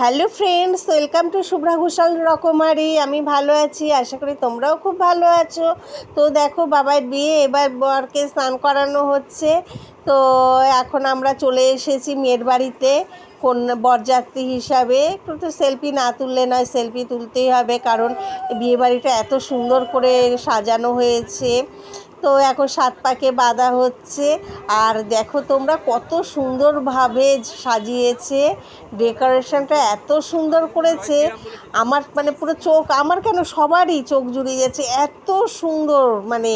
Hello friends, welcome to Shubhra Ghoshal রকমারি। আমি ভালো আছি, আশা করি তোমরাও খুব ভালো আছো। তো দেখো, বাবার বিয়ে, এবার বরকে স্নান করানো হচ্ছে। তো এখন আমরা চলে এসেছি মেয়ের বাড়িতে। কোন বরযাত্রী হিসাবে একটু তো সেলফি না তুললে নয় সেলফি তুলতেই হবে কারণ বিয়েবাড়িটা এত সুন্দর করে সাজানো হয়েছে। তো এখন সাত পাকে বাঁধা হচ্ছে। আর দেখো তোমরা কত সুন্দরভাবে সাজিয়েছে। ডেকোরেশনটা এত সুন্দর করেছে। আমার মানে পুরো চোখ, আমার কেন সবারই চোখ জুড়িয়ে যাচ্ছে। এত সুন্দর মানে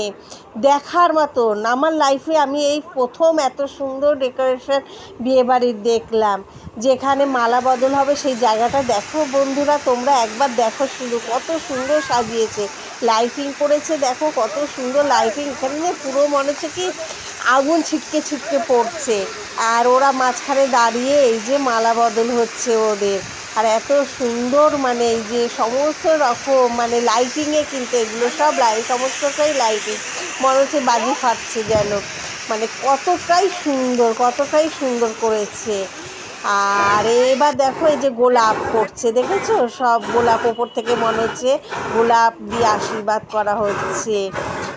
দেখার মতন। আমার লাইফে আমি এই প্রথম এত সুন্দর ডেকোরেশন বিয়েবাড়ির দেখলাম। যেখানে মালা বদল হবে, সেই জায়গাটা দেখো বন্ধুরা, তোমরা একবার দেখো শুধু কত সুন্দর সাজিয়েছে। লাইটিং করেছে, দেখো কত সুন্দর লাইটিং এখানে পুরো মনে হচ্ছে কি আগুন ছিটকে ছিটকে পড়ছে। আর ওরা মাঝখানে দাঁড়িয়ে এই যে মালা বদল হচ্ছে ওদের। আর এত সুন্দর মানে এই যে সমস্ত রকম মানে লাইটিংয়ে কিন্তু এগুলো সব লাই সমস্তটাই লাইটিং মনে হচ্ছে বাজি ফাটছে যেন। মানে কতটাই সুন্দর কতটাই সুন্দর করেছে। আর এবার দেখো এই যে গোলাপ করছে, দেখেছ? সব গোলাপ ওপর থেকে মনে হচ্ছে গোলাপ দিয়ে আশীর্বাদ করা হচ্ছে।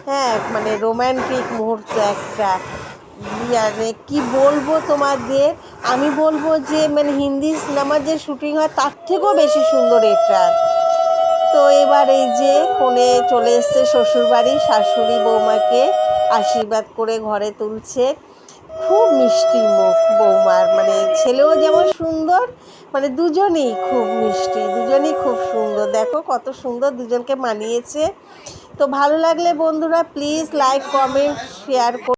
হ্যাঁ মানে রোম্যান্টিক মুহূর্ত একটা। মানে কি বলব তোমাদের? আমি বলব যে মানে হিন্দি সিনেমার যে শুটিং হয়, তার থেকেও বেশি সুন্দর এটা। তো এবার এই যে কোণে চলে এসছে শ্বশুরবাড়ি শাশুড়ি বৌমাকে আশীর্বাদ করে ঘরে তুলছে। খুব মিষ্টি মুখ বৌমার। মানে ছেলেও যেমন সুন্দর মানে দুজনেই খুব মিষ্টি, দুজনেই খুব সুন্দর। দেখো কত সুন্দর দুজনকে মানিয়েছে। তো ভালো লাগলে বন্ধুরা প্লিজ লাইক কমেন্ট শেয়ার